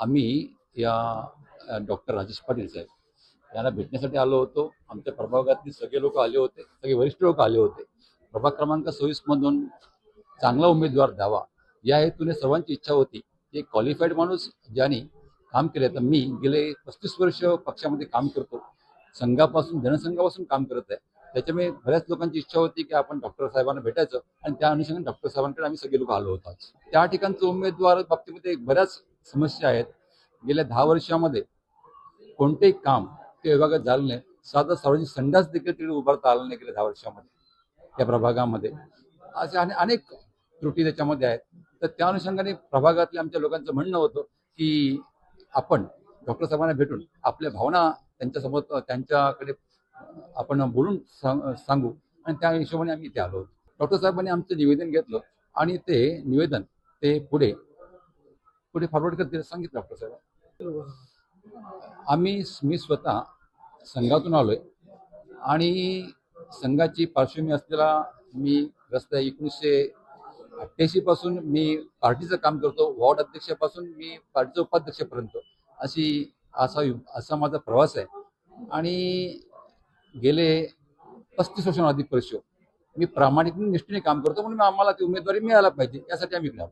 आम्ही या डॉक्टर राजेश पाटील साहेब यांना भेटण्यासाठी आलो होतो. आमच्या प्रभागातले सगळे लोक आले होते सगळे वरिष्ठ लोक आले होते. प्रभाग क्रमांक सव्वीसमधून चांगला उमेदवार द्यावा या हेतूने सर्वांची इच्छा होती एक क्वालिफाईड माणूस ज्याने काम केले. तर मी गेले पस्तीस वर्ष पक्षामध्ये काम करतो. संघापासून जनसंघापासून काम करत आहे. त्याच्यामुळे बऱ्याच लोकांची इच्छा होती की आपण डॉक्टर साहेबांना भेटायचं आणि त्या अनुषंगाने डॉक्टर साहेबांकडे आम्ही सगळे लोक आलो होतो. त्या ठिकाणचं उमेदवार बाबतीमध्ये बऱ्याच समस्या आहेत. गेल्या दहा वर्षामध्ये कोणतेही काम त्या विभागात झालं नाही. साधा सार्वजनिक संडास देखील तिकडे उभारता आला नाही गेल्या दहा वर्षामध्ये. त्या प्रभागामध्ये. असे आणि अनेक त्रुटी त्याच्यामध्ये आहेत. तर त्या अनुषंगाने प्रभागातल्या आमच्या लोकांचं म्हणणं होतं की आपण डॉक्टर साहेबांना भेटून आपल्या भावना त्यांच्यासमोर त्यांच्याकडे आपण बोलून सांग- सांगू. आणि त्या हिशोबाने आम्ही इथे आलो होतो. डॉक्टर साहेबांनी आमचं निवेदन घेतलं आणि ते निवेदन ते पुढे पुढे फॉरवर्ड करतील सांगितलं डॉक्टर साहेब आम्ही मी स्वतः संघातून आलोय आणि संघाची पार्श्वभूमी असलेला मी रस्ता एकोणीसशे अठ्ठ्याऐंशी पासून मी पार्टीचं काम करतो वॉर्ड अध्यक्षापासून मी पार्टीचं उपाध्यक्षपर्यंत अशी असा असा माझा प्रवास आहे. आणि गेले पस्तीस वर्षांहून अधिक वर्ष मी प्रामाणिक निष्ठेने काम करतो म्हणून आम्हाला ती उमेदवारी मिळायला पाहिजे यासाठी आम्ही इकडे